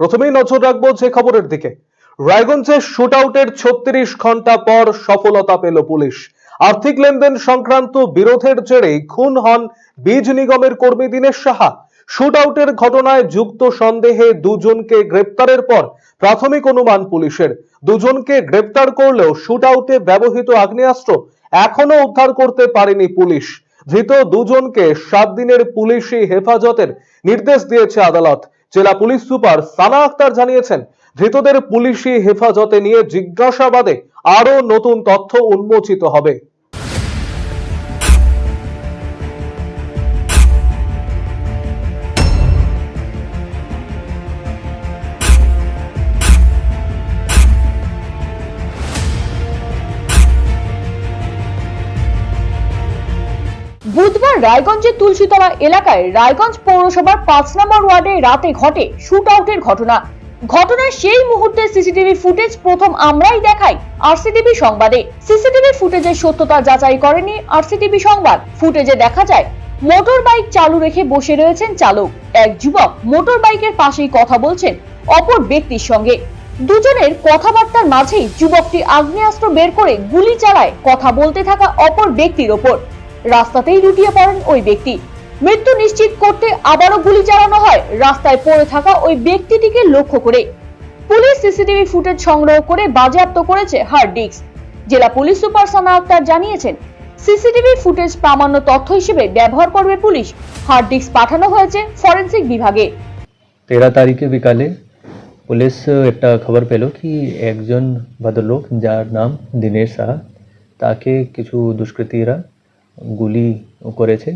প্রথমেই নজর রাখব যে খবরের দিকে। রায়গঞ্জে শুট আউটের ছত্রিশ ঘণ্টা পর সফলতা পেল পুলিশ। আর্থিক লেনদেন সংক্রান্ত বিরোধের জেরে খুন হন বীজ নিগমের কর্মী দীনেশ সাহা। শুট আউটের ঘটনায় যুক্ত সন্দেহে দুজনকে গ্রেপ্তারের পর প্রাথমিক অনুমান পুলিশের। দুজনকে গ্রেপ্তার করলেও শুট আউটে ব্যবহৃত আগ্নেয়াস্ত্র এখনও উদ্ধার করতে পারেনি পুলিশ। ধৃত দুজনকে সাত দিনের পুলিশি হেফাজতের নির্দেশ দিয়েছে আদালত। জেলা পুলিশ সুপার সানা আক্তার জানিয়েছেন, ধৃতদের পুলিশি হেফাজতে নিয়ে জিজ্ঞাসাবাদে আরও নতুন তথ্য উন্মোচিত হবে। রায়গঞ্জের তুলসীতলা এলাকায় রায়গঞ্জ পৌরসভার পাঁচ নম্বর ওয়ার্ডে রাতে ঘটে শুট আউটের ঘটনা। ঘটনার সেই মুহূর্তে সিসিটিভি ফুটেজ প্রথম আমরাই দেখাই আরসিটিভি সংবাদে। সিসিটিভি ফুটেজের সত্যতা যাচাই করেনি আরসিটিভি সংবাদ। ফুটেজে দেখা যায়, মোটর বাইক চালু রেখে বসে রয়েছেন চালক। এক যুবক মোটর বাইকের পাশেই কথা বলছেন অপর ব্যক্তির সঙ্গে। দুজনের কথাবার্তার মাঝেই যুবকটি আগ্নেয়াস্ত্র বের করে গুলি চালায় কথা বলতে থাকা অপর ব্যক্তির ওপর। রাস্তাতেই লুটিয়ে পড়েন ওই ব্যক্তি। মৃত্যু নিশ্চিত করতে আবারও গুলি চালানো হয়। রাস্তায় পড়ে থাকা ওই ব্যক্তিটিকে লক্ষ্য করে। পুলিশ সিসিটিভি ফুটেজ সংগ্রহ করে বাজেয়াপ্ত করেছে হার্ড ডিস্ক। জেলা পুলিশ সুপার সানা আক্তার জানিয়েছেন, সিসিটিভি ফুটেজ প্রামাণ্য তথ্য হিসেবে ব্যবহার করবে পুলিশ। হার্ড ডিস্ক পাঠানো হয়েছে ফরেন্সিক বিভাগে। তেরো তারিখে বিকালে পুলিশ একটা খবর পেল কি একজন ভদ্রলোক যার নাম দিনেশ সাহা, তাকে কিছু দুষ্কৃতীরা গুলি করেছে।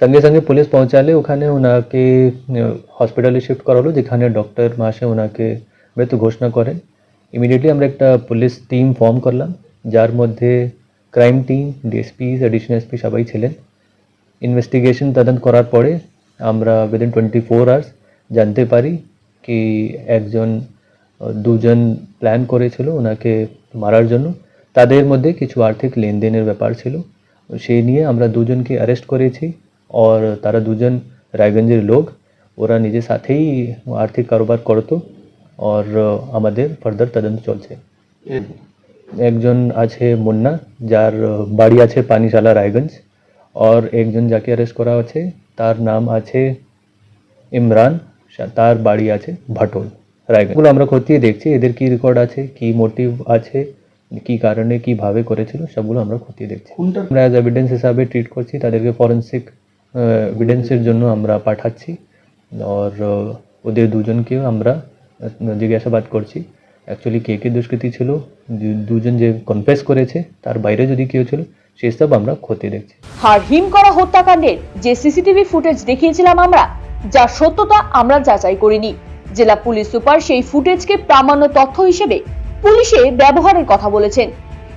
সঙ্গে সঙ্গে পুলিশ পৌঁছালে ওখানে ওনাকে হসপিটালে শিফট করা হলো যেখানে ডক্টর মাসে ওনাকে মৃত্যু ঘোষণা করেন। ইমিডিয়েটলি আমরা একটা পুলিশ টিম ফর্ম করলাম, যার মধ্যে crime team DSP additional SP সবাই ছিলেন। ইনভেস্টিগেশন তদন্ত করার পরে আমরা উইদিন টোয়েন্টি ফোর আওয়ার্স জানতে পারি কি একজন দুজন প্ল্যান করেছিল ওনাকে মারার জন্য। তাদের মধ্যে কিছু আর্থিক লেনদেনের ব্যাপার ছিল। সেই নিয়ে আমরা দুজনকে অ্যারেস্ট করেছি। আর তারা দুজন রায়গঞ্জের লোক। ওরা নিজের সাথেই আর্থিক কারোবার করতো। আর আমাদের ফার্দার তদন্ত চলছে। একজন আছে মুন্না, যার বাড়ি আছে পানিশালা রায়গঞ্জ। আর একজন যাকে অ্যারেস্ট করা আছে তার নাম আছে ইমরান। তার বাড়ি আছে ভাটোল, রায়গঞ্জ। আমরা খতিয়ে দেখছি, এদের কি রেকর্ড আছে, কি মোটিভ আছে কি কারণে কীভাবে করেছিল সবগুলো আমরা খতিয়ে দেখছি। আমরা অ্যাজ এভিডেন্স হিসাবে ট্রিট করছি তাদেরকে ফরেন্সিক এভিডেন্সের জন্য আমরা পাঠাচ্ছি। আর ওদের দুজনকেও আমরা জিজ্ঞাসাবাদ করছি। অ্যাকচুয়ালি কে কে দুষ্কৃতি ছিল দুজন যে কনফেস করেছে তার বাইরে যদি কেউ ছিল সেসব আমরা খতিয়ে দেখছি। হার হিম করা হত্যাকাণ্ডের যে সিসিটিভি ফুটেজ দেখিয়েছিলাম আমরা যার সত্যতা আমরা যাচাই করিনি। জেলা পুলিশ সুপার সেই ফুটেজকে প্রামাণ্য তথ্য হিসেবে পুলিশে ব্যবহারের কথা বলেছেন।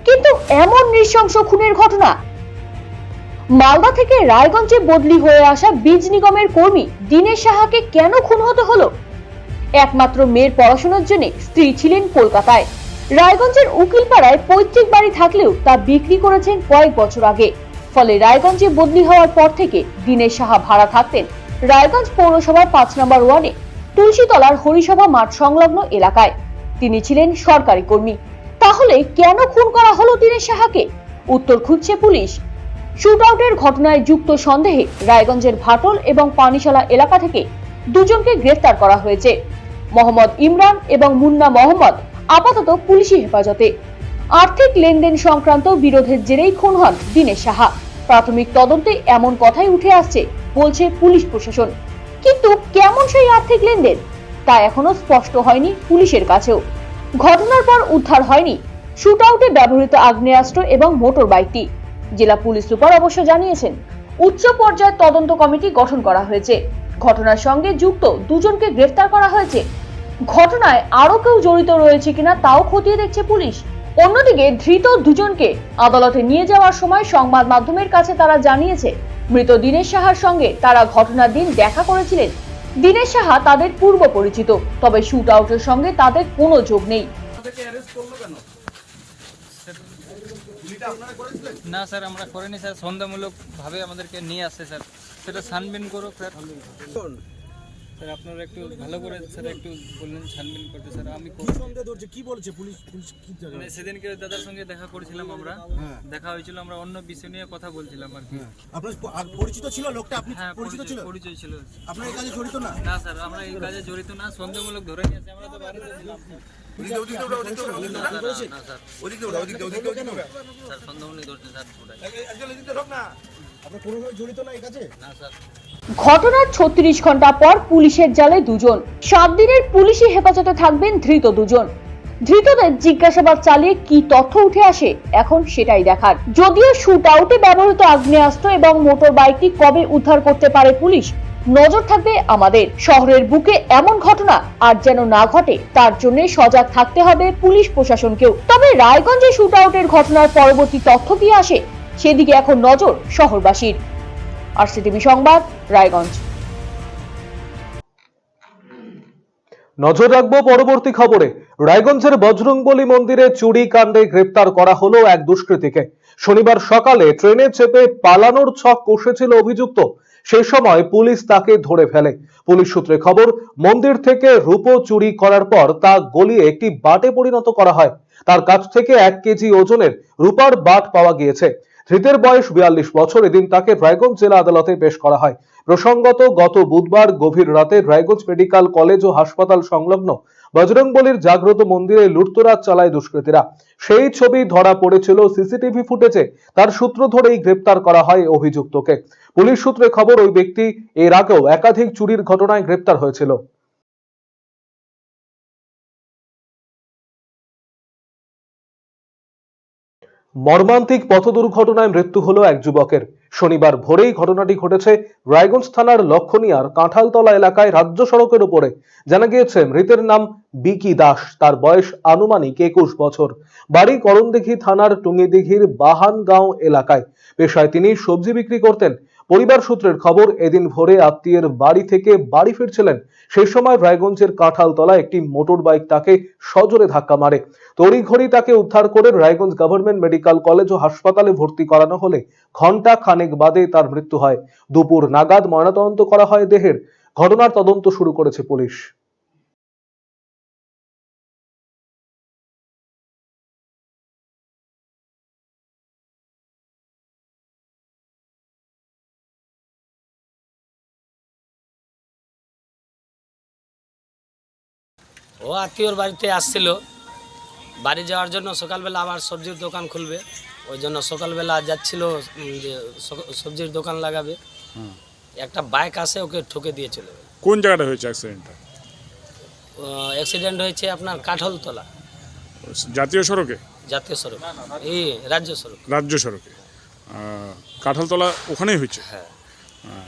কিন্তু এমন নৃশংস খুনের ঘটনা? মালদা থেকে রায়গঞ্জে বদলি হয়ে আসা বীজ নিগমের কর্মী দীনেশ সাহাকে কেন খুন হতে হলো? একমাত্র মেয়ের পড়াশোনার জন্য স্ত্রী ছিলেন কলকাতায়। রায়গঞ্জের উকিলপাড়ায় পৈতৃক বাড়ি থাকলেও তা বিক্রি করেছেন কয়েক বছর আগে। ফলে রায়গঞ্জে বদলি হওয়ার পর থেকে দীনেশ সাহা ভাড়া থাকতেন রায়গঞ্জ পৌরসভার পাঁচ নম্বর ওয়ার্ডে তুলসীতলার হরিসভা মাঠ সংলগ্ন এলাকায়। তিনি ছিলেন সরকারি কর্মী। তাহলে কেন খুন করা হলো দীনেশ সাহাকে? উত্তর খুঁজছে পুলিশ। শুটআউটের ঘটনায় যুক্ত সন্দেহে রায়গঞ্জের ভাটল এবং পানিশালা এলাকা থেকে দুজনকে গ্রেফতার করা হয়েছে। মোহাম্মদ ইমরান এবং মুন্না মোহাম্মদ আপাতত পুলিশি হেফাজতে। আর্থিক লেনদেন সংক্রান্ত বিরোধের জেরেই খুন হন দীনেশ সাহা। প্রাথমিক তদন্তে এমন কথাই উঠে আসছে, বলছে পুলিশ প্রশাসন। কিন্তু কেমন সেই আর্থিক লেনদেন? তা এখনও স্পষ্ট হয়নি পুলিশের কাছেও। ঘটনার পর উদ্ধার হয়নি শুট আউটে ব্যবহৃত আগ্নেয়াস্ত্র এবং মোটর বাইকটি জেলা পুলিশ সুপার অবশ্য জানিয়েছেন, উচ্চ পর্যায়ের তদন্ত কমিটি গঠন করা হয়েছে। ঘটনার সঙ্গে যুক্ত দুজনকে গ্রেফতার করা হয়েছে। ঘটনায় আরও কেউ জড়িত রয়েছে কিনা তাও খতিয়ে দেখছে পুলিশ। অন্যদিকে ধৃত দুজনকে আদালতে নিয়ে যাওয়ার সময় সংবাদ মাধ্যমের কাছে তারা জানিয়েছে, মৃত দীনেশ সাহার সঙ্গে তারা ঘটনার দিন দেখা করেছিলেন। দীনেশ সাহা তাদের পূর্ব পরিচিত তবে শুট আউটের সঙ্গে তাদের কোনো যোগ নেই। না স্যার আমরা করিনি স্যার। সন্দেহমূলক ভাবে আমাদেরকে নিয়ে আসছে স্যার। সেটা ছানবিন করুক স্যার। স্যার আপনারা একটু ভালো করে স্যার একটু বললেন ছানবিন করতে স্যার আমি ধরছে কি বলছে পুলিশ পুলিশ কি মানে সেদিনকে দাদার সঙ্গে দেখা করেছিলাম আমরা দেখা হয়েছিল আমরা অন্য বিষয় নিয়ে কথা বলছিলাম আর কি আপনার পরিচিত ছিল লোকটা আপনি হ্যাঁ পরিচিত ছিল পরিচয় ছিল আপনার এই কাজে জড়িত না না স্যার আমরা এই কাজে জড়িত না সন্দেহমূলক ধরে নিয়েছি আমরা তো বাড়িতে ছিলাম। আপনার কোনোভাবে জড়িত না এই কাজে না স্যার ঘটনার ছত্রিশ ঘণ্টা পর পুলিশের জালে দুজন। সাত দিনের পুলিশি হেফাজতে থাকবেন ধৃত দুজন। ধৃতদের জিজ্ঞাসাবাদ চালিয়ে কি তথ্য উঠে আসে এখন সেটাই দেখার। যদিও শুট আউটে ব্যবহৃত আগ্নেয়াস্ত্র এবং মোটর বাইকটি কবে উদ্ধার করতে পারে পুলিশ নজর থাকবে আমাদের। শহরের বুকে এমন ঘটনা আর যেন না ঘটে তার জন্য সজাগ থাকতে হবে পুলিশ প্রশাসনকেও। তবে রায়গঞ্জে শুট আউটের ঘটনার পরবর্তী তথ্য কি আসে সেদিকে এখন নজর শহরবাসীর। আর সিটিভি সংবাদ, রায়গঞ্জ। নজর রাখব পরবর্তী খবরে। রায়গঞ্জের বজরংবলী মন্দিরে চুরি কাণ্ডে গ্রেপ্তার করা হলো এক দুষ্কৃতীকে। শনিবার সকালে ট্রেনে চেপে পালানোর ছক কষেছিল অভিযুক্ত। সেই সময় পুলিশ তাকে ধরে ফেলে। পুলিশ সূত্রে খবর, মন্দির থেকে রূপো চুরি করার পর তা গলিয়ে একটি বাটে পরিণত করা হয়। তার কাছ থেকে এক কেজি ওজনের রূপার বাট পাওয়া গিয়েছে। ধৃতের বয়স বিয়াল্লিশ বছর। এদিন তাকে রায়গঞ্জ জেলা আদালতে পেশ করা হয়। প্রসঙ্গত, গত বুধবার গভীর রাতে রায়গঞ্জ মেডিকেল কলেজ ও হাসপাতাল সংলগ্ন বজরংবলীর জাগ্রত মন্দিরে লুটতরাজ চালায় দুষ্কৃতীরা। সেই ছবি ধরা পড়েছিল সিসিটিভি ফুটেজে। তার সূত্র ধরেই গ্রেপ্তার করা হয় অভিযুক্তকে। পুলিশ সূত্রে খবর, ওই ব্যক্তি এর আগেও একাধিক চুরির ঘটনায় গ্রেপ্তার হয়েছিল। মর্মান্তিক পথ দুর্ঘটনায় মৃত্যু হলো এক যুবকের। শনিবার ভোরেই ঘটনাটি ঘটেছে রায়গঞ্জ থানার লক্ষণিয়ার কাঁঠালতলা এলাকায় রাজ্য সড়কের উপরে। জানা গিয়েছে, মৃতের নাম বিকি দাস। তার বয়স আনুমানিক একুশ বছর। বাড়ি করণদিঘি থানার টুঙ্গিদিঘির বাহানগাঁও এলাকায়। পেশায় তিনি সবজি বিক্রি করতেন। পরিবার সূত্রের খবর, এদিন ভোরে আত্মীয়ের বাড়ি থেকে বাড়ি ফিরছিলেন। সেই সময় রায়গঞ্জের কাঁঠালতলা একটি মোটর বাইক তাকে সজোরে ধাক্কা মারে। তড়িঘড়ি তাকে উদ্ধার করে রায়গঞ্জ গভর্নমেন্ট মেডিকেল কলেজ ও হাসপাতালে ভর্তি করানো হলে ঘণ্টা খানেক বাদে তার মৃত্যু হয়। দুপুর নাগাদ ময়নাতদন্ত করা হয় দেহের। ঘটনার তদন্ত শুরু করেছে পুলিশ। ও আত্মীয়র বাড়িতে আসছিল। বাড়ি যাওয়ার জন্য সকালবেলা আবার সবজির দোকান খুলবে। ওই জন্য সকালবেলা যাচ্ছিল যে সবজির দোকান লাগাবে। একটা বাইক আসে ওকে ঠুকে দিয়ে চলে গেল। কোন জায়গাটা হয়েছে অ্যাক্সিডেন্টটা অ্যাক্সিডেন্ট হয়েছে আপনার কাঠলতলা। জাতীয় সড়কে? জাতীয় সড়ক। এই রাজ্য সড়ক। রাজ্য সড়কে। কাঁঠালতলা ওখানেই হয়েছে? হ্যাঁ।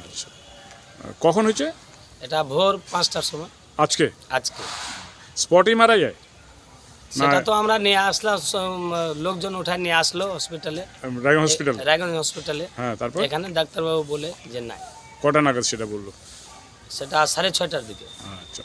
আচ্ছা। কখন হয়েছে? এটা ভোর পাঁচটার সময়। আজকে? আজকে। স্পটেই মারা যায়? সেটা তো আমরা নিয়ে আসলাম লোকজন উঠায় নিয়ে আসলো হসপিটালে রায়গঞ্জ হসপিটাল রায়গঞ্জ হসপিটালে হ্যাঁ তারপর? এখানে ডাক্তারবাবু বলে যে নাই। কটা নাগাদ সেটা বলল? সেটা সাড়ে ছয়টার দিকে। আচ্ছা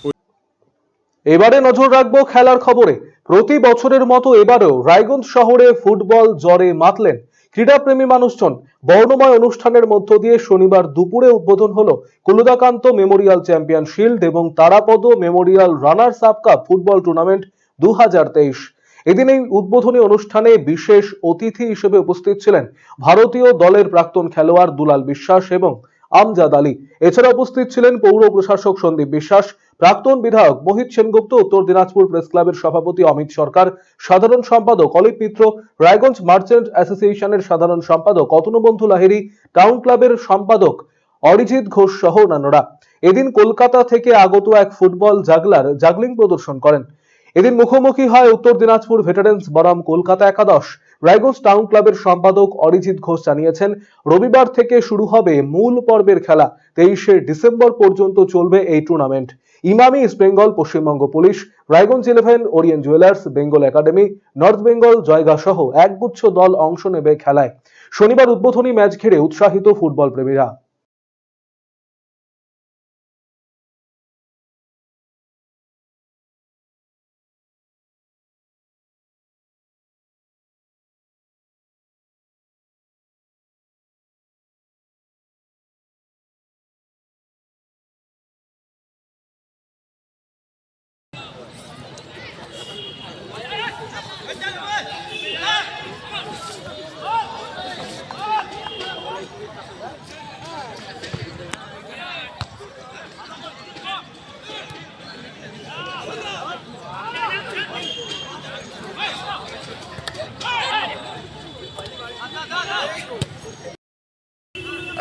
এবারে নজর রাখব খেলার খবরে। প্রতি বছরের মতো এবারেও রায়গঞ্জ শহরে ফুটবল জ্বরে মাতলেন। ক্রীড়াপ্রেমী মানুষজন বর্ণময় অনুষ্ঠানের মধ্য দিয়ে শনিবার দুপুরে উদ্বোধন হলো কুলুদাকান্ত মেমোরিয়াল চ্যাম্পিয়ন শিল্ড এবং Tarapada memorial runners up cup football tournament দু এদিন এই উদ্বোধনী অনুষ্ঠানে বিশেষ অতিথি হিসেবে উপস্থিত ছিলেন ভারতীয় দলের প্রাক্তন খেলোয়াড় দুলাল বিশ্বাস এবং আমজাদ আলী। এছাড়া উপস্থিত ছিলেন পৌর প্রশাসক সন্দীপ বিশ্বাস, প্রাক্তন বিধায়ক মোহিত সেনগুপ্ত, উত্তর দিনাজপুর প্রেস ক্লাবের সভাপতি অমিত সরকার, সাধারণ সম্পাদক অলিপ মিত্র, রায়গঞ্জ মার্চেন্ট অ্যাসোসিয়েশনের সাধারণ সম্পাদক অতনুবন্ধু লাহিড়ী, টাউন ক্লাবের সম্পাদক অরিজিৎ ঘোষ সহ অন্যান্যরা। এদিন কলকাতা থেকে আগত এক ফুটবল জাগলার জাগলিং প্রদর্শন করেন। এদিন মুখোমুখি হয় উত্তর দিনাজপুর ভেটারেন্স বনাম কলকাতা একাদশ। রায়গঞ্জ টাউন ক্লাবের সম্পাদক অরিজিৎ ঘোষ জানিয়েছেন, রবিবার থেকে শুরু হবে মূল পর্বের খেলা। তেইশে ডিসেম্বর পর্যন্ত চলবে এই tournament Emami, east Bengal, Paschimbanga police, Raiganj eleven, orient jewellers, Bengal academy, north Bengal Jaigaon সহ একগুচ্ছ দল অংশ নেবে খেলায়। শনিবার উদ্বোধনী ম্যাচ ঘিরে উৎসাহিত ফুটবল প্রেমীরা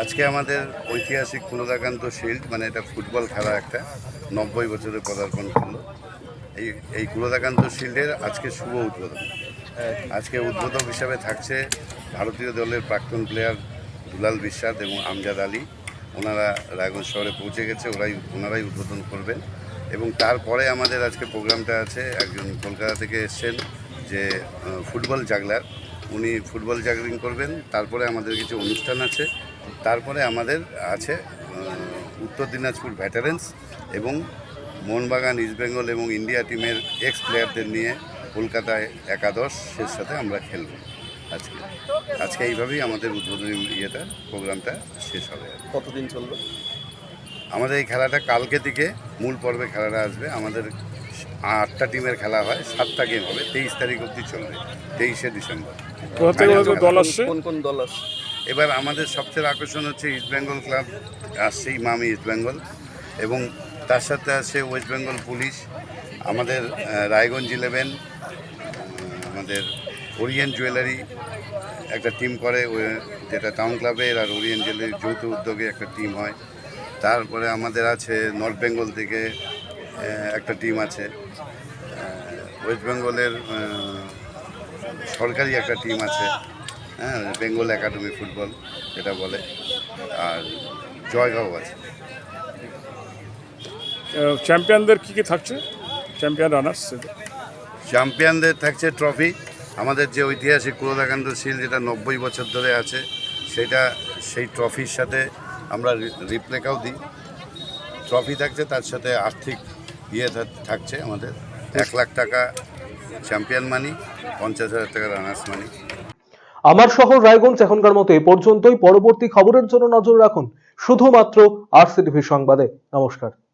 আজকে আমাদের ঐতিহাসিক কুলদাকান্ত শিল্ড মানে এটা ফুটবল খেলা একটা, নব্বই বছরে পদার্পণ করল। এই এই কুলদাকান্ত শিল্ডের আজকে শুভ উদ্বোধন। আজকে উদ্বোধক হিসাবে থাকছে ভারতীয় দলের প্রাক্তন প্লেয়ার দুলাল বিশ্বাস এবং আমজাদ আলী। ওনারা রায়গঞ্জ শহরে পৌঁছে গেছে, ওরাই, ওনারাই উদ্বোধন করবেন। এবং তারপরে আমাদের আজকে প্রোগ্রামটা আছে, একজন কলকাতা থেকে এসছেন যে ফুটবল জাগলার। উনি ফুটবল জাগলিং করবেন, তারপরে আমাদের কিছু অনুষ্ঠান আছে। তারপরে আমাদের আছে উত্তর দিনাজপুর ভ্যাটারেন্স এবং মোহনবাগান ইস্টবেঙ্গল এবং ইন্ডিয়া টিমের এক্স প্লেয়ারদের নিয়ে কলকাতায় একাদশের সাথে আমরা খেলব আজকে। আজকে এইভাবেই আমাদের উদ্বোধনী ইয়েটা প্রোগ্রামটা শেষ হবে। কতদিন চলবে? আমাদের এই খেলাটা কালকে থেকে মূল পর্বে খেলাটা আসবে। আমাদের আটটা টিমের খেলা হয় সাতটা গেম হবে তেইশ তারিখ অবধি চলবে তেইশে ডিসেম্বর। কোথা দল আসছে? কোন কোন দল আসছে? এবার আমাদের সবচেয়ে আকর্ষণ হচ্ছে ইস্ট বেঙ্গল ক্লাব আসছে ইমামি ইস্ট বেঙ্গল এবং তার সাথে আছে ওয়েস্ট বেঙ্গল পুলিশ আমাদের রায়গঞ্জ ইলেভেন আমাদের ওরিয়েন্ট জুয়েলারি একটা টিম করে যেটা টাউন ক্লাবের আর ওরিয়েন্ট জুয়েলারি যৌথ উদ্যোগে একটা টিম হয়। তারপরে আমাদের আছে নর্থ বেঙ্গল থেকে একটা টিম আছে। ওয়েস্ট বেঙ্গলের সরকারি একটা টিম আছে। হ্যাঁ বেঙ্গল একাডেমি ফুটবল যেটা বলে আর জয়গাঁও আছে। চ্যাম্পিয়নদের কী কি থাকছে? চ্যাম্পিয়ন রানার্স চ্যাম্পিয়নদের থাকছে ট্রফি। আমাদের যে ঐতিহাসিক কুলদাকান্ত শিল যেটা নব্বই বছর ধরে আছে সেটা সেই ট্রফির সাথে আমরা রিপ্লেকাও দিই। ট্রফি থাকছে তার সাথে আর্থিক ইয়ে থাকছে আমাদের। এক লাখ টাকা চ্যাম্পিয়ন মানি পঞ্চাশ হাজার টাকা রানার্স মানি। আমার শহর রায়গঞ্জ এখনকার মতো এ পর্যন্তই। পরবর্তী খবরের জন্য নজর রাখুন শুধুমাত্র আর সংবাদে। নমস্কার।